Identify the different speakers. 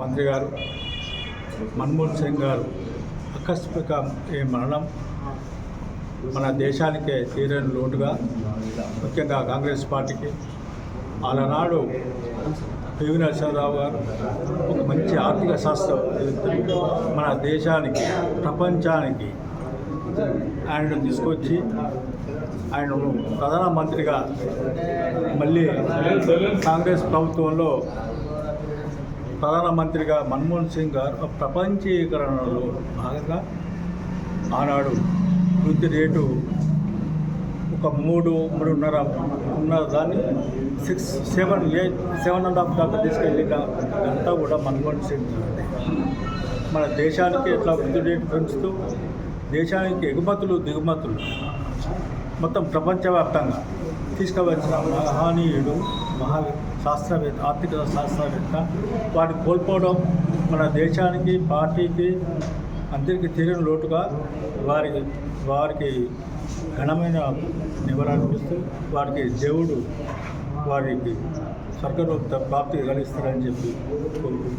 Speaker 1: మంత్రి గారు మన్మోహన్ సింగ్ గారు ఆకస్మిక ఈ మరణం మన దేశానికే తీరని లోటుగా ముఖ్యంగా కాంగ్రెస్ పార్టీకి. ఆలనాడు పివి నరసింహరావు గారు ఒక మంచి ఆర్థిక శాస్త్రవేత్తలు మన దేశానికి ప్రపంచానికి ఆయనను తీసుకొచ్చి ఆయనను ప్రధానమంత్రిగా మళ్ళీ కాంగ్రెస్ ప్రభుత్వంలో ప్రధానమంత్రిగా మన్మోహన్ సింగ్ గారు ప్రపంచీకరణలో భాగంగా ఆనాడు వృద్ధి రేటు ఒక మూడు మూడున్నర ఉన్న దాన్ని six seven eight seven and half దాకా తీసుకెళ్ళిన అంతా కూడా మన్మోహన్ సింగ్ మన దేశానికి ఎట్లా వృద్ధి రేటు పెంచుతూ దేశానికి ఎగుమతులు దిగుమతులు మొత్తం ప్రపంచవ్యాప్తంగా తీసుకువచ్చిన మహనీయుడు మహా శాస్త్రవేత్త ఆర్థిక శాస్త్రవేత్త వాటిని కోల్పోవడం మన దేశానికి పార్టీకి అందరికీ తీరని లోటుగా వారికి వారికి ఘనమైన నివారణిస్తూ వారికి దేవుడు వారికి స్వర్గరూప ప్రాప్తి కలిగిస్తారని చెప్పి కోరుకు